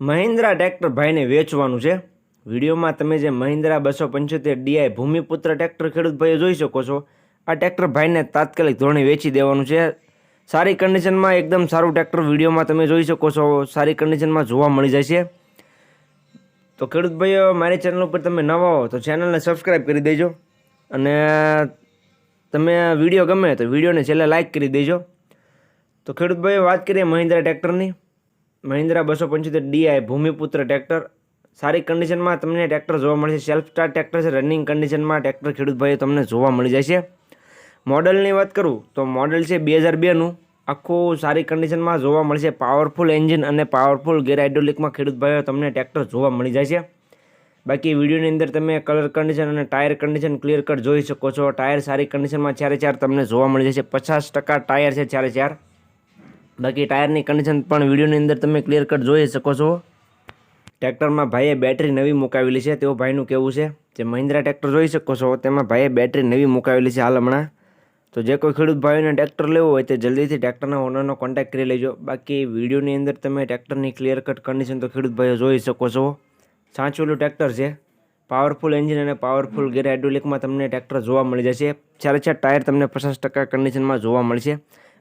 Mahindra tractor ભાઈને વેચવાનું છે. વિડીયોમાં તમે જે મહિન્દ્રા બસો પંચોતેર ડીઆઈ ભૂમિપુત્ર ટ્રેક્ટર ખેડૂત ભાઈઓ જોઈ શકો છો. આ ટ્રેક્ટર ભાઈને તાત્કાલિક ધોરણે વેચી દેવાનું છે. સારી કન્ડિશનમાં એકદમ સારું ટ્રેક્ટર વિડીયોમાં તમે જોઈ શકો છો. સારી કન્ડિશનમાં જોવા મળી જાય છે. તો ખેડૂત ભાઈઓ, મારી ચેનલ ઉપર તમે નવા હો તો ચેનલને સબસ્ક્રાઈબ કરી દેજો. અને તમે વીડિયો ગમે તો વિડીયોને છેલ્લે લાઇક કરી દેજો. તો ખેડૂત ભાઈઓ, વાત કરીએ મહિન્દ્રા ટ્રેક્ટરની. મહિન્દ્રા બસો પંચોતેર ડીઆઈ ભૂમિપુત્ર ટ્રેક્ટર. સારી કન્ડિશનમાં તમને ટ્રેક્ટર જોવા મળશે. સેલ્ફ સ્ટાર્ટ ટ્રેક્ટર છે. રનિંગ કન્ડિશનમાં ટ્રેક્ટર ખેડૂત ભાઈઓ તમને જોવા મળી છે મોડલની વાત કરું તો મોડલ છે બે હજાર બેનું આખું સારી કન્ડિશનમાં જોવા મળશે. પાવરફુલ એન્જિન અને પાવરફુલ ગેર હાઇડ્રોલિકમાં ખેડૂત ભાઈઓ તમને ટ્રેક્ટર જોવા મળી છે બાકી વિડીયોની અંદર તમે કલર કન્ડિશન અને ટાયર કન્ડિશન ક્લિયર કટ જોઈ શકો છો. ટાયર સારી કન્ડિશનમાં ચારે ચાર તમને જોવા મળી જશે. પચાસ ટકા ટાયર છે ચારે ચાર. બાકી ટાયરની કન્ડિશન પણ વિડીયોની અંદર તમે ક્લિયર કટ જોઈ શકો છો. ટ્રેક્ટરમાં ભાઈએ બેટરી નવી મુકાવેલી છે તેવું ભાઈનું કહેવું છે. જે મહિન્દ્રા ટ્રેક્ટર જોઈ શકો છો, તેમાં ભાઈએ બેટરી નવી મુકાવેલી છે હાલ હમણાં. તો જે કોઈ ખેડૂત ભાઈઓને ટ્રેક્ટર લેવું હોય તે જલ્દીથી ટ્રેક્ટરના ઓનરનો કોન્ટેક્ટ કરી લેજો. બાકી વિડીયોની અંદર તમે ટ્રેક્ટરની ક્લિયર કટ કન્ડિશન તો ખેડૂત ભાઈઓ જોઈ શકો છો. સાચવેલું ટ્રેક્ટર છે. પાવરફુલ એન્જિન અને પાવરફુલ ગેર હાઇડ્રોલિકમાં તમને ટ્રેક્ટર જોવા મળી જશે. ચારે ચાર ટાયર તમને પચાસ ટકા કન્ડિશનમાં જોવા મળશે.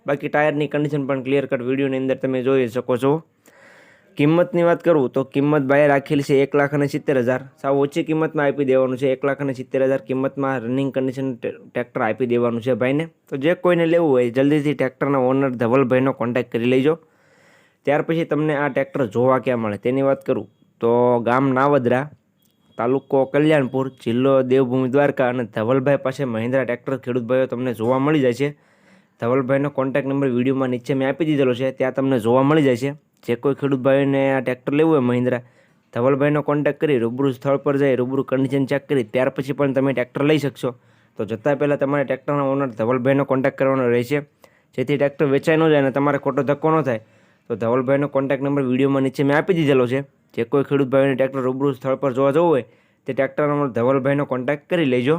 બાકી ટાયરની કન્ડિશન પણ ક્લિયર કટ વિડીયોની અંદર તમે જોઈ શકો છો. કિંમતની વાત કરું તો કિંમત ભાઈએ રાખેલી છે એક લાખ અને સિત્તેર હજાર. સાવ ઓછી કિંમતમાં આપી દેવાનું છે એક લાખ અને સિત્તેર હજાર કિંમતમાં રનિંગ કન્ડિશન ટ્રેક્ટર આપી દેવાનું છે ભાઈને. તો જે કોઈને લેવું હોય જલ્દીથી ટ્રેક્ટરના ઓનર ધવલભાઈનો કોન્ટેક્ટ કરી લેજો. ત્યાર પછી તમને આ ટ્રેક્ટર જોવા ક્યાં મળે તેની વાત કરું તો ગામ નાવદરા, તાલુકો કલ્યાણપુર, જિલ્લો દેવભૂમિ દ્વારકા અને ધવલભાઈ પાસે મહિન્દ્રા ટ્રેક્ટર ખેડૂત ભાઈઓ તમને જોવા મળી જાય છે. ધવલભાઈનો કોન્ટેક્ટ નંબર વિડીયોમાં નીચે મેં આપી દીધેલો છે, ત્યાં તમને જોવા મળી જાય છે. જે કોઈ ખેડૂત ભાઈને આ ટ્રેક્ટર લેવું હોય મહિન્દ્રા, ધવલભાઈનો કોન્ટેક્ટ કરી, રૂબરૂ સ્થળ પર જઈ રૂબરૂ કન્ડિશન ચેક કરી, ત્યાર પછી પણ તમે ટ્રેક્ટર લઈ શકશો. તો જતાં પહેલાં તમારે ટ્રેક્ટરના ઓનર ધવલભાઈનો કોન્ટેક્ટ કરવાનો રહેશે. જેથી ટ્રેક્ટર વેચાઈ ન જાય અને તમારે ખોટો ધક્કો ન થાય. તો ધવલભાઈનો કોન્ટેક્ટ નંબર વિડીયોમાં નીચે મેં આપી દીધેલો છે. જે કોઈ ખેડૂત ભાઈને ટ્રેક્ટર રૂબરૂ સ્થળ પર જોવા જવું હોય, તે ટ્રેક્ટર નંબર ધવલભાઈનો કોન્ટેક્ટ કરી લેજો.